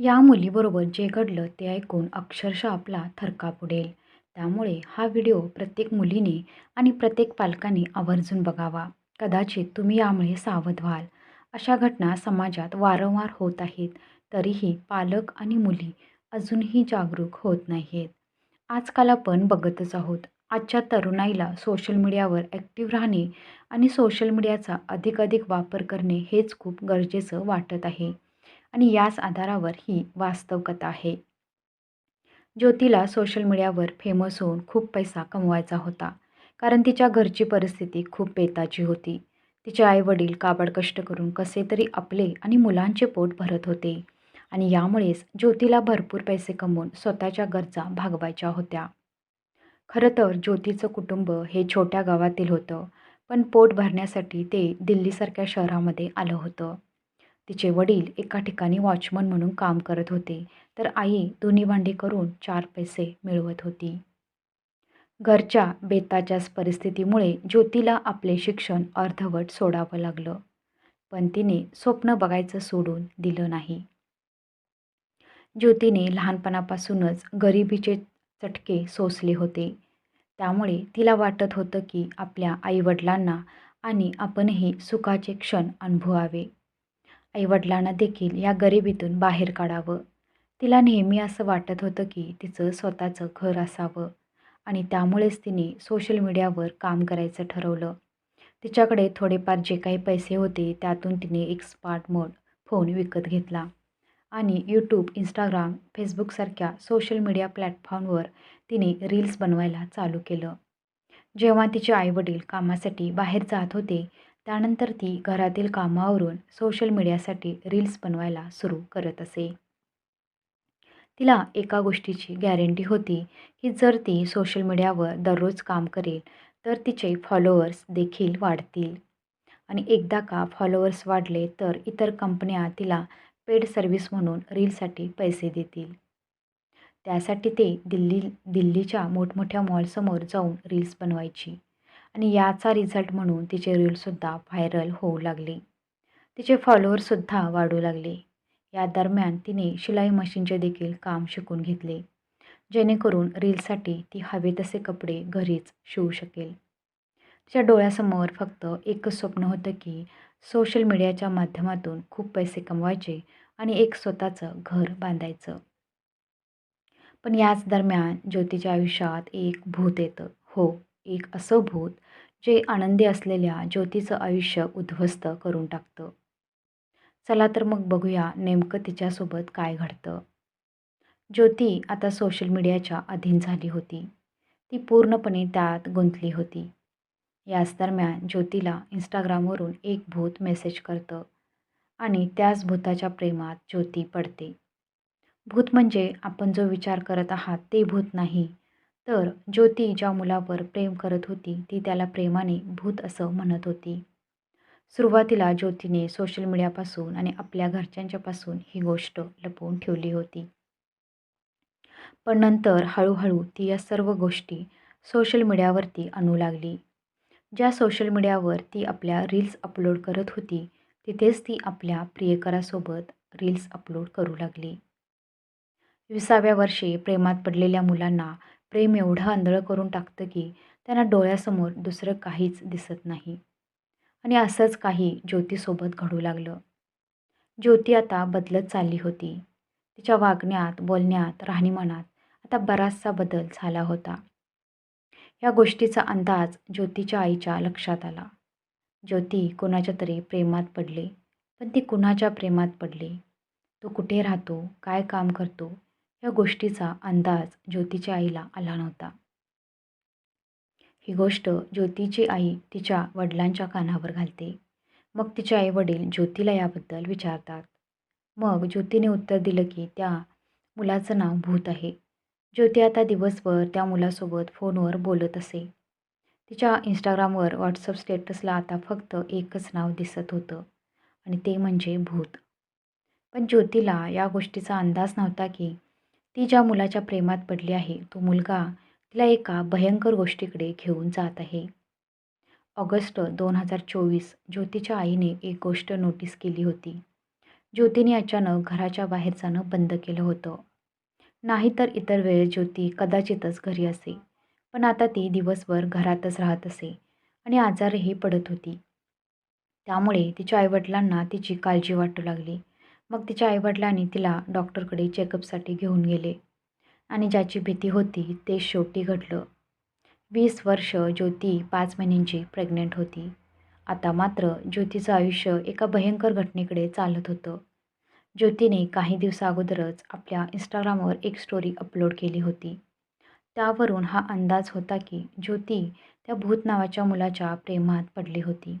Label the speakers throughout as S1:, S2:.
S1: या मुलीबरोबर जे घडलं ते ऐकून अक्षरशः आपला थरकाप उडेल. त्यामुळे हा व्हिडिओ प्रत्येक मुलीने आणि प्रत्येक पालकाने आवर्जून बघावा. कदाचित तुम्ही यामुळे सावध व्हाल. अशा घटना समाजात वारंवार होत आहेत, तरीही पालक आणि मुली अजूनही जागरूक होत नाहीत आजकाल आपण बघतच आहोत. आजच्या तरुणाईला सोशल मीडियावर ॲक्टिव्ह राहणे आणि सोशल मीडियाचा अधिकाधिक वापर करणे हेच खूप गरजेचं वाटत आहे आणि याच आधारावर ही वास्तव कथा आहे. ज्योतीला सोशल मीडियावर फेमस होऊन खूप पैसा कमवायचा होता. कारण तिच्या घरची परिस्थिती खूप बेताची होती. तिचे आई-वडील कष्ट करून कसे तरी आपले आणि मुलांचे पोट भरत होते आणि यामुळेच ज्योतीला भरपूर पैसे कमवून स्वतःच्या गरजा भागवायच्या होत्या. खरं तर ज्योतीचं कुटुंब हे छोट्या गावातील होतं, पण पोट भरण्यासाठी ते दिल्लीसारख्या शहरामध्ये आलं होतं. तिचे वडील एका ठिकाणी वॉचमन म्हणून काम करत होते, तर आई दोन्ही भांडी करून चार पैसे मिळवत होती. घरच्या बेताच्याच परिस्थितीमुळे ज्योतीला आपले शिक्षण अर्धवट सोडावं लागलं. पण तिने स्वप्न बघायचं सोडून दिलं नाही. ज्योतीने लहानपणापासूनच गरिबीचे चटके सोसले होते. त्यामुळे तिला वाटत होतं की आपल्या आईवडिलांना आणि आपणही सुखाचे क्षण अनुभवावे. आईवडिलांना देखील या गरिबीतून बाहेर काढावं. तिला नेहमी असं वाटत होतं की तिचं स्वतःचं घर असावं आणि त्यामुळेच तिने सोशल मीडियावर काम करायचं ठरवलं. तिच्याकडे थोडेफार जे काही पैसे होते त्यातून तिने एक स्मार्ट फोन विकत घेतला आणि यूट्यूब, इंस्टाग्राम, फेसबुकसारख्या सोशल मीडिया प्लॅटफॉर्मवर तिने रील्स बनवायला चालू केलं. जेव्हा तिचे आईवडील कामासाठी बाहेर जात होते, त्यानंतर ती घरातील कामावरून सोशल मीडियासाठी रील्स बनवायला सुरू करत असे. तिला एका गोष्टीची गॅरंटी होती की जर ती सोशल मीडियावर दररोज काम करेल, तर तिचे फॉलोअर्स देखील वाढतील आणि एकदा का फॉलोअर्स वाढले तर इतर कंपन्या तिला पेड सर्व्हिस म्हणून रीलसाठी पैसे देतील. त्यासाठी ते दिल्ली दिल्लीच्या मोठमोठ्या मॉलसमोर जाऊन रील्स बनवायची आणि याचा रिझल्ट म्हणून तिचे रील्ससुद्धा व्हायरल होऊ लागले. तिचे फॉलोअरसुद्धा वाढू लागले. या दरम्यान तिने शिलाई मशीनचे देखील काम शिकून घेतले, जेणेकरून रील्ससाठी ती हवे तसे कपडे घरीच शिवू शकेल. तिच्या डोळ्यासमोर फक्त एकच स्वप्न होतं की सोशल मीडियाच्या माध्यमातून खूप पैसे कमवायचे आणि एक स्वतःचं घर बांधायचं. पण याच दरम्यान ज्योतीच्या आयुष्यात एक भूत येतं. हो, एक असं भूत जे आनंदी असलेल्या ज्योतीचं आयुष्य उद्ध्वस्त करून टाकतं. चला तर मग बघूया नेमकं तिच्यासोबत काय घडतं. ज्योती आता सोशल मीडियाच्या अधीन झाली होती. ती पूर्णपणे त्यात गुंतली होती. याच दरम्यान ज्योतीला इंस्टाग्रामवरून एक भूत मेसेज करतं आणि त्याच भूताच्या प्रेमात ज्योती पडते. भूत म्हणजे आपण जो विचार करत आहात ते भूत नाही, तर ज्योती ज्या मुलावर प्रेम करत होती ती त्याला प्रेमाने भूत असं म्हणत होती. सुरुवातीला ज्योतीने सोशल मीडियापासून आणि आपल्या घरच्यांच्यापासून ही गोष्ट लपवून ठेवली होती. पण नंतर हळूहळू ती या सर्व गोष्टी सोशल मीडियावरती आणू लागली. ज्या सोशल मीडियावर ती आपल्या रील्स अपलोड करत होती, तिथेच ती आपल्या प्रियकरासोबत रील्स अपलोड करू लागली. विसाव्या वर्षी प्रेमात पडलेल्या मुलांना प्रेम एवढं आंधळं करून टाकतं की त्यांना डोळ्यासमोर दुसरं काहीच दिसत नाही आणि असंच काही ज्योतीसोबत घडू लागलं. ज्योती आता बदलत चालली होती. तिच्या वागण्यात, बोलण्यात, राहणीमानात आता बराचसा बदल झाला होता. या गोष्टीचा अंदाज ज्योतीच्या आईच्या लक्षात आला. ज्योती कुणाच्या तरी प्रेमात पडली. पण ती कुणाच्या प्रेमात पडली? तो कुठे राहतो? काय काम करतो? या गोष्टीचा अंदाज ज्योतीच्या आईला आला नव्हता. ही गोष्ट ज्योतीची आई तिच्या वडिलांच्या कानावर घालते. मग तिचे आई-वडील ज्योतीला याबद्दल विचारतात. मग ज्योतीने उत्तर दिलं की त्या मुलाचं नाव भूत आहे. ज्योती आता दिवसभर त्या मुलासोबत फोनवर बोलत असे. तिच्या इंस्टाग्रामवर, व्हॉट्सअप स्टेटसला आता फक्त एकच नाव दिसत होतं आणि ते म्हणजे भूत. पण ज्योतीला या गोष्टीचा अंदाज नव्हता की ती ज्या मुलाच्या प्रेमात पडली आहे, तो मुलगा तिला एका भयंकर गोष्टीकडे घेऊन जात आहे. ऑगस्ट दोन हजार चोवीस ज्योतीच्या आईने एक गोष्ट नोटीस केली होती. ज्योतीने अचानक घराच्या बाहेर जाणं बंद केलं होतं नाहीतर इतर वेळेस ज्योती कदाचितच घरी असे पण आता ती दिवसभर घरातच राहत असे आणि आजारही पडत होती त्यामुळे तिच्या आईवडिलांना तिची काळजी वाटू लागली मग तिच्या आईवडिलांनी तिला डॉक्टरकडे चेकअपसाठी घेऊन गेले. आणि ज्याची भीती होती ते शेवटी घडलं. वीस वर्ष ज्योती पाच महिन्यांची प्रेग्नेंट होती. आता मात्र ज्योतीचं आयुष्य एका भयंकर घटनेकडे चालत होतं. ज्योतीने काही दिवसाअगोदरच आपल्या इंस्टाग्रामवर एक स्टोरी अपलोड केली होती. त्यावरून हा अंदाज होता की ज्योती त्या भूत नावाच्या मुलाच्या प्रेमात पडली होती.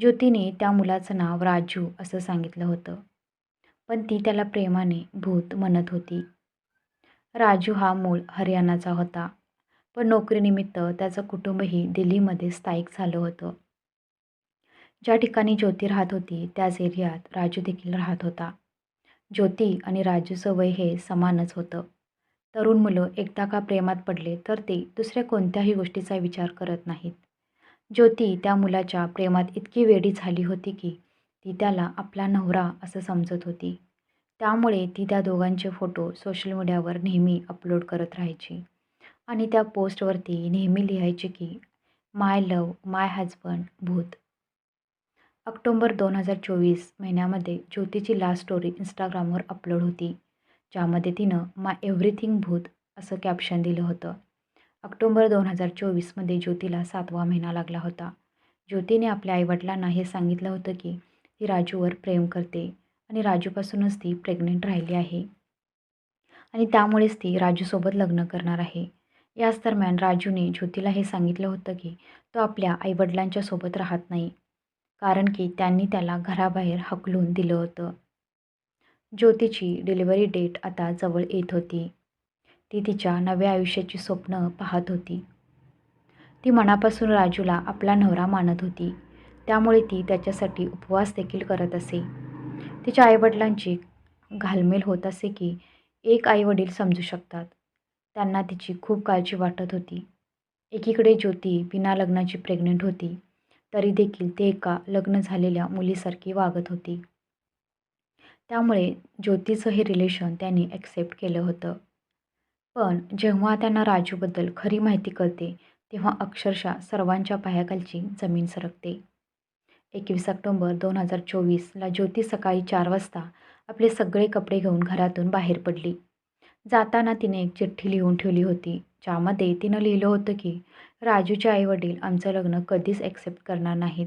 S1: ज्योतीने त्या मुलाचं नाव राजू असं सांगितलं होतं. पण ती त्याला प्रेमाने भूत म्हणत होती. राजू हा मूळ हरियाणाचा होता. पण नोकरीनिमित्त त्याचं कुटुंबही दिल्लीमध्ये स्थायिक झालं होतं. ज्या ठिकाणी ज्योती राहत होती त्याच एरियात राजू देखील राहत होता. ज्योती आणि राजूचं वय हे समानच होतं. तरुण मुलं एकदा का प्रेमात पडले तर ते दुसऱ्या कोणत्याही गोष्टीचा विचार करत नाहीत. ज्योती त्या मुलाच्या प्रेमात इतकी वेडी झाली होती की ती त्याला आपला नवरा असं समजत होती. त्यामुळे ती त्या दोघांचे फोटो सोशल मीडियावर नेहमी अपलोड करत राहायची. आणि त्या पोस्टवरती नेहमी लिहायची की माय लव माय हजबंड भूत. ऑक्टोंबर दोन हजार चोवीस महिन्यामध्ये ज्योतीची लास्ट स्टोरी इंस्टाग्रामवर अपलोड होती ज्यामध्ये तिनं माय एव्हरीथिंग भूत असं कॅप्शन दिलं होतं. ऑक्टोंबर दोन हजार चोवीसमध्ये ज्योतीला सातवा महिना लागला होता. ज्योतीने आपल्या आईवडिलांना हे सांगितलं होतं की ती राजूवर प्रेम करते आणि राजूपासूनच ती प्रेग्नेंट राहिली आहे. आणि त्यामुळेच ती राजूसोबत लग्न करणार आहे. याच दरम्यान राजूने ज्योतीला हे सांगितलं होतं की तो आपल्या आईवडिलांच्या सोबत राहत नाही कारण की त्यांनी त्याला घराबाहेर हकलून दिलं होतं. ज्योतीची डिलिव्हरी डेट आता जवळ येत होती. ती तिच्या नव्या आयुष्याची स्वप्न पाहत होती. ती मनापासून राजूला आपला नवरा मानत होती. त्यामुळे ती त्याच्यासाठी उपवास देखील करत असे. तिच्या आईवडिलांची घालमेल होत असे की एक आईवडील समजू शकतात. त्यांना तिची खूप काळजी वाटत होती. एकीकडे ज्योती बिना लग्नाची प्रेग्नंट होती तरी देखील ते एका लग्न झालेल्या मुलीसारखी वागत होती. त्यामुळे ज्योतीचं हे रिलेशन त्यांनी ॲक्सेप्ट केलं होतं. पण जेव्हा त्यांना राजूबद्दल खरी माहिती कळते तेव्हा अक्षरशः सर्वांच्या पायाखालची जमीन सरकते. एकवीस ऑक्टोंबर दोन हजार चोवीसला ज्योती सकाळी चार वाजता आपले सगळे कपडे घेऊन घरातून बाहेर पडली. जाताना तिने एक चिठ्ठी लिहून ठेवली होती ज्यामध्ये तिनं लिहिलं होतं की राजूचे आईवडील आमचं लग्न कधीच ॲक्सेप्ट करणार नाहीत.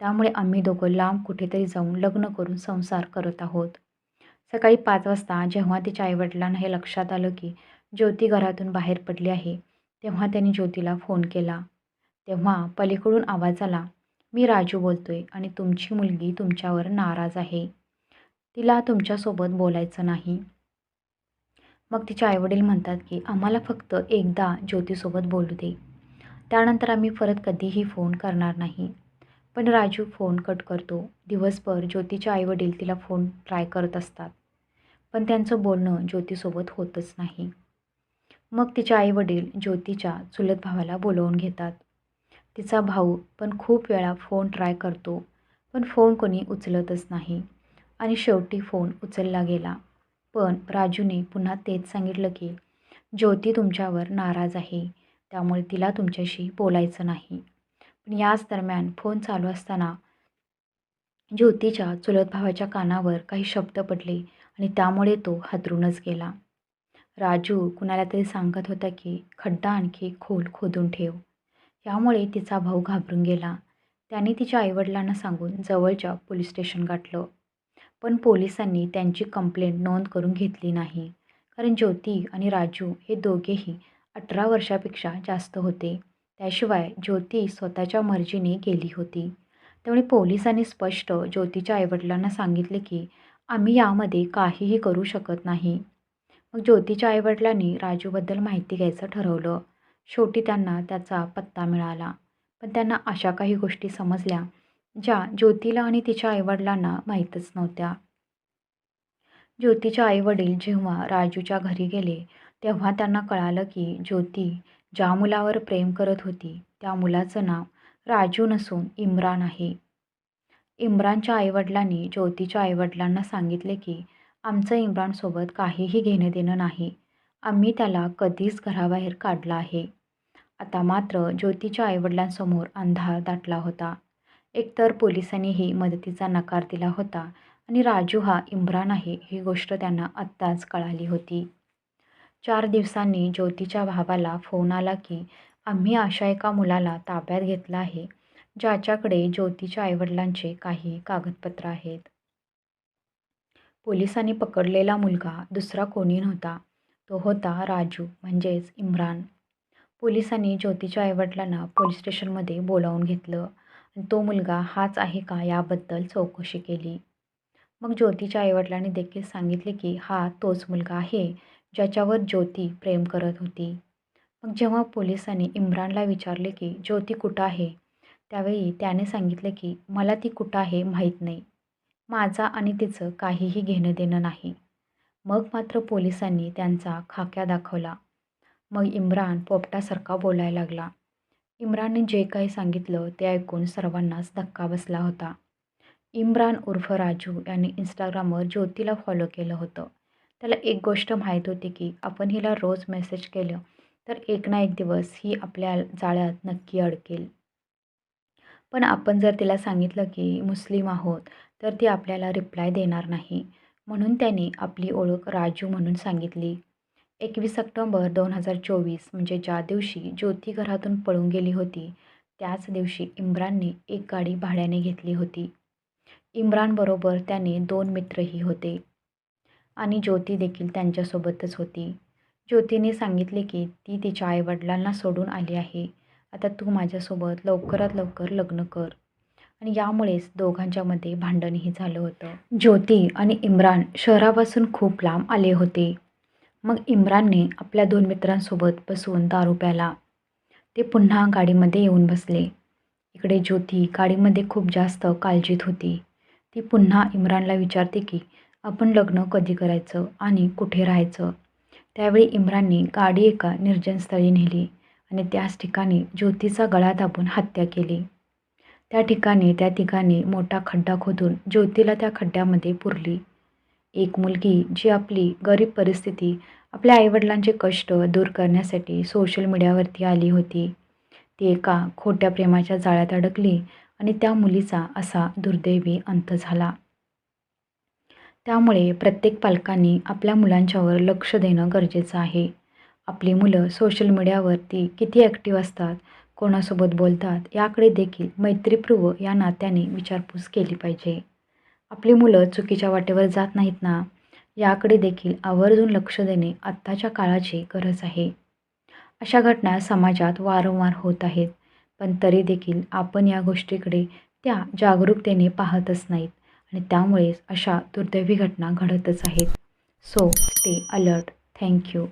S1: त्यामुळे आम्ही दोघं लांब कुठेतरी जाऊन लग्न करून संसार करत आहोत. सकाळी पाच वाजता जेव्हा तिच्या आईवडिलांना हे लक्षात आलं की ज्योती घरातून बाहेर पडली आहे तेव्हा त्यांनी ज्योतीला फोन केला. तेव्हा पलीकडून आवाज आला मी राजू बोलतो आहे आणि तुमची मुलगी तुमच्यावर नाराज आहे. तिला तुमच्यासोबत बोलायचं नाही. मग तिचे आईवडील म्हणतात की आम्हाला फक्त एकदा ज्योतीसोबत बोलू दे. त्यानंतर आम्ही परत कधीही फोन करणार नाही. पण राजू फोन कट करतो. दिवसभर ज्योतीचे आईवडील तिला फोन ट्राय करत असतात. पण त्यांचं बोलणं ज्योतीसोबत होतच नाही. मग तिचे आईवडील ज्योतीच्या चुलत भावाला बोलवून घेतात. तिचा भाऊ पण खूप वेळा फोन ट्राय करतो पण फोन कोणी उचलतच नाही. आणि शेवटी फोन उचलला गेला. पण राजूने पुन्हा तेच सांगितलं की ज्योती तुमच्यावर नाराज आहे त्यामुळे तिला तुमच्याशी बोलायचं नाही. पण याच दरम्यान फोन चालू असताना ज्योतीच्या चुलत भावाच्या कानावर काही शब्द पडले आणि त्यामुळे तो हादरूनच गेला. राजू कुणाला तरी सांगत होता की खड्डा आणखी खोल खोदून ठेव. यामुळे तिचा भाऊ घाबरून गेला. त्याने तिच्या आईवडिलांना सांगून जवळच्या पोलीस स्टेशन गाठलं. पण पोलिसांनी त्यांची कंप्लेंट नोंद करून घेतली नाही. कारण ज्योती आणि राजू हे दोघेही अठरा वर्षापेक्षा जास्त होते. त्याशिवाय ज्योती स्वतःच्या मर्जीने गेली होती. त्यामुळे पोलिसांनी स्पष्ट ज्योतीच्या आईवडिलांना सांगितले की आम्ही यामध्ये काहीही करू शकत नाही. मग ज्योतीच्या आईवडिलांनी राजूबद्दल माहिती घ्यायचं ठरवलं. शेवटी त्यांना त्याचा पत्ता मिळाला. पण त्यांना अशा काही गोष्टी समजल्या ज्या ज्योतीला आणि तिच्या आईवडिलांना माहीतच नव्हत्या. ज्योतीच्या आईवडील जेव्हा राजूच्या घरी गेले तेव्हा त्यांना कळालं की ज्योती ज्या मुलावर प्रेम करत होती त्या मुलाचं नाव राजू नसून इम्रान आहे. इम्रानच्या आईवडिलांनी ज्योतीच्या आईवडिलांना सांगितले की आमचं इम्रानसोबत काहीही घेणं देणं नाही. आम्ही त्याला कधीच घराबाहेर काढलं आहे. आता मात्र ज्योतीच्या आईवडिलांसमोर अंधार दाटला होता. एकतर पोलिसांनीही मदतीचा नकार दिला होता आणि राजू हा इम्रान आहे ही गोष्ट त्यांना आत्ताच कळाली होती. चार दिवसांनी ज्योतीच्या भावाला फोन आला की आम्ही अशा एका मुलाला ताब्यात घेतलं आहे ज्याच्याकडे ज्योतीच्या आईवडिलांचे काही कागदपत्र आहेत. पोलिसांनी पकडलेला मुलगा दुसरा कोणी नव्हता. तो होता राजू म्हणजेच इम्रान. पोलिसांनी ज्योतीच्या आईवडिलांना पोलीस स्टेशनमध्ये बोलावून घेतलं. तो मुलगा हाच आहे का याबद्दल चौकशी केली. मग ज्योतीच्या आईवडिलांनी देखील सांगितले की हा तोच मुलगा आहे ज्याच्यावर ज्योती प्रेम करत होती. मग जेव्हा पोलिसांनी इम्रानला विचारले की ज्योती कुठं आहे? त्यावेळी त्याने सांगितले की मला ती कुठं आहे माहीत नाही. माझा आणि तिचं काहीही घेणं देणं नाही. मग मात्र पोलिसांनी त्यांचा खाक्या दाखवला. मग इम्रान पोपटासारखा बोलायला लागला. इम्रानने जे काही सांगितलं ते ऐकून सर्वांनाच धक्का बसला होता. इम्रान उर्फ राजू यांनी इंस्टाग्रामवर ज्योतीला फॉलो केलं होतं. त्याला एक गोष्ट माहीत होती की आपण हिला रोज मेसेज केलं तर एक ना एक दिवस ही आपल्या जाळ्यात नक्की अडकेल. पण आपण जर तिला सांगितलं की मुस्लिम आहोत तर ती आपल्याला रिप्लाय देणार नाही. म्हणून त्याने आपली ओळख राजू म्हणून सांगितली. एकवीस ऑक्टोंबर दोन हजार चोवीस म्हणजे ज्या दिवशी ज्योती घरातून पळून गेली होती त्याच दिवशी इम्रानने एक गाडी भाड्याने घेतली होती. इम्रानबरोबर त्याने दोन मित्रही होते. आणि ज्योती देखील त्यांच्यासोबतच होती. ज्योतीने सांगितले की ती तिच्या आईवडिलांना सोडून आली आहे. आता तू माझ्यासोबत लवकरात लवकर लग्न कर. आणि यामुळेच दोघांच्यामध्ये भांडणही झालं होतं. ज्योती आणि इम्रान शहरापासून खूप लांब आले होते. मग इम्रानने आपल्या दोन मित्रांसोबत बसून दारू प्याला ते पुन्हा गाडीमध्ये येऊन बसले. इकडे ज्योती गाडीमध्ये खूप जास्त काळजीत होती. ती पुन्हा इम्रानला विचारते की आपण लग्न कधी करायचं आणि कुठे राहायचं? त्यावेळी इम्रानने गाडी एका निर्जन स्थळी नेली आणि त्याच ठिकाणी ज्योतीचा गळा दाबून हत्या केली. त्या ठिकाणी त्या ठिकाणी मोठा खड्डा खोदून ज्योतीला त्या खड्ड्यामध्ये पुरली. एक मुलगी जी आपली गरीब परिस्थिती आपल्या आईवडिलांचे कष्ट दूर करण्यासाठी सोशल मीडियावरती आली होती. ती एका खोट्या प्रेमाच्या जाळ्यात अडकली आणि त्या मुलीचा असा दुर्दैवी अंत झाला. त्यामुळे प्रत्येक पालकांनी आपल्या मुलांच्यावर लक्ष देणं गरजेचं आहे. आपली मुलं सोशल मीडियावरती किती ॲक्टिव्ह असतात कोणासोबत बोलतात याकडे देखील मैत्रीपूर्व या नात्याने विचारपूस केली पाहिजे. आपली मुलं चुकीच्या वाटेवर जात नाहीत ना याकडे देखील आवर्जून लक्ष देणे आत्ताच्या काळाची गरज आहे. अशा घटना समाजात वारंवार होत आहेत पण तरी देखील आपण या गोष्टीकडे त्या जागरूकतेने पाहतच नाहीत आणि त्यामुळेच अशा दुर्दैवी घटना घडतच आहेत. So stay alert. थँक्यू